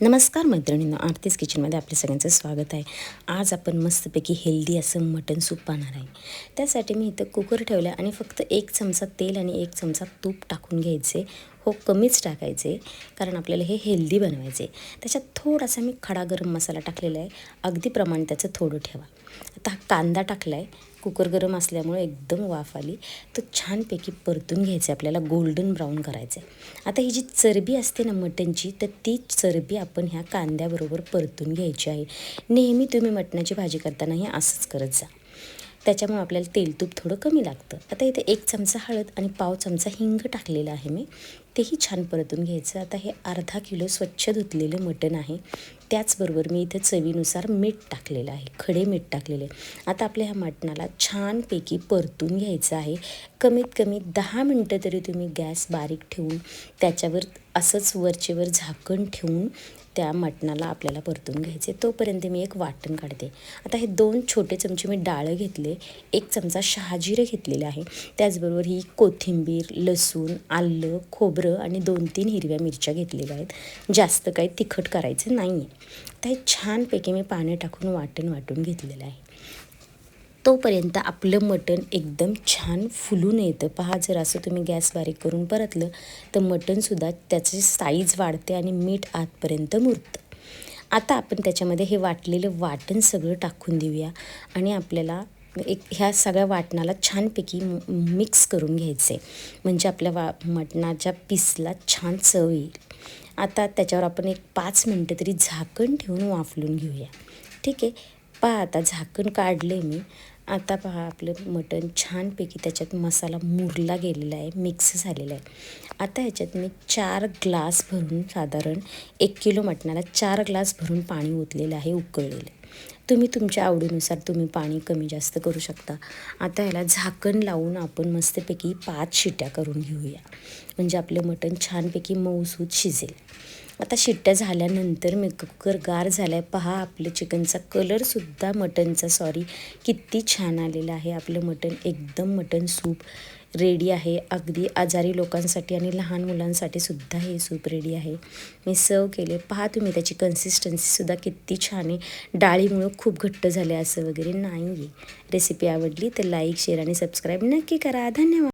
नमस्कार मैत्रिणींनो आरतीस किचनमध्ये आपल्या सगळ्यांचं स्वागत आहे. आज आपण मस्तपैकी हेल्दी असं मटन सूप पाहणार आहे. त्यासाठी मी इथं कुकर ठेवलं आणि फक्त एक चमचा तेल आणि एक चमचा तूप टाकून घ्यायचे. हो कमीच टाकायचे. कारण आपल्याला हे हेल्दी बनवायचे. त्याच्यात थोडासा मी खडा गरम मसाला टाकलेला आहे. अगदी प्रमाण त्याचं थोडं ठेवा. आता हा कांदा टाकला आहे कुकर गरम असल्यामुळे एकदम वाफ आली. तर छानपैकी परतून घ्यायचं आपल्याला. गोल्डन ब्राऊन करायचं. आहे आता ही जी चरबी असते ना मटनची तर ती चरबी आपण ह्या कांद्याबरोबर परतून घ्यायची आहे. नेहमी तुम्ही मटणाची भाजी करताना हे असंच करत जा. त्याच्यामुळे आपल्याला तेलतूप थोडं कमी लागतं. आता इथे एक चमचा हळद आणि पाव चमचा हिंग टाकलेला आहे मी. तेही छान परतून घ्यायचं. आता हे अर्धा किलो स्वच्छ धुतलेलं मटण आहे. त्याचबरोबर मी इथे चवीनुसार मीठ टाकलेलं आहे. खडे मीठ टाकलेले. आता आपल्या ह्या मटणाला छानपैकी परतून घ्यायचं आहे. कमीत कमी दहा मिनटं तरी तुम्ही गॅस बारीक ठेवून त्याच्यावर असंच वरचेवर झाकण ठेवून त्या मटणाला आपल्याला परतून घ्यायचे. तोपर्यंत मी एक वाटण काढते. आता हे दोन छोटे चमचे मी डाळं घेतले. एक चमचा शहाजिरं घेतलेले आहे. त्याचबरोबर ही कोथिंबीर लसूण आलं खोबरं आणि दोन तीन हिरव्या मिरच्या घेतलेल्या आहेत. जास्त काही तिखट करायचं नाही आहे त्या छानपैकी मी पाणी टाकून वाटण वाटून घेतलेलं आहे. तोपर्यंत आपलं मटण एकदम छान फुलून येतं. पहा जर असं तुम्ही गॅस बारीक करून परतलं तर मटणसुद्धा त्याची साईज वाढते आणि मीठ आतपर्यंत मुरतं. आता आपण त्याच्यामध्ये हे वाटलेलं वाटण सगळं टाकून देऊया आणि आपल्याला एक ह्या सगळ्या वाटणाला छानपैकी मिक्स करून घ्यायचे. म्हणजे आपल्या वा मटणाच्या पीसला छान चव येईल. आता त्याच्यावर आपण एक पाच मिनटं तरी झाकण ठेवून वाफलून घेऊया. ठीक आहे? पहा आता झाकण काढले मी. आता पहा आपलं मटण छानपैकी त्याच्यात मसाला मुरला गेलेला आहे मिक्स झालेला आहे. आता ह्याच्यात मी चार ग्लास भरून साधारण एक किलो मटणाला चार ग्लास भरून पाणी ओतलेलं आहे उकळलेलं तुम्ही तुमच्या आवडीनुसार तुम्ही पाणी कमी जास्त करू शकता. आता ह्याला झाकण लावून आपण मस्तपैकी पाच शिट्या करून घेऊया. म्हणजे आपलं मटण छानपैकी मऊसूत शिजेल. आता शिट्ट्या झाल्यानंतर मी कुकर गार झाला आहे पहा आपलं चिकनचा कलरसुद्धा मटनचा सॉरी किती छान आलेला आहे. आपलं मटण एकदम मटन सूप रेडी आहे. अगदी आजारी लोकांसाठी आणि लहान मुलांसाठी सुद्धा हे सूप रेडी आहे. मी सर्व केले. पहा तुम्ही त्याची कन्सिस्टन्सीसुद्धा किती छान आहे. डाळीमुळं खूप घट्ट झाले असं वगैरे नाही आहे रेसिपी आवडली तर लाईक शेअर आणि सबस्क्राईब नक्की करा. धन्यवाद.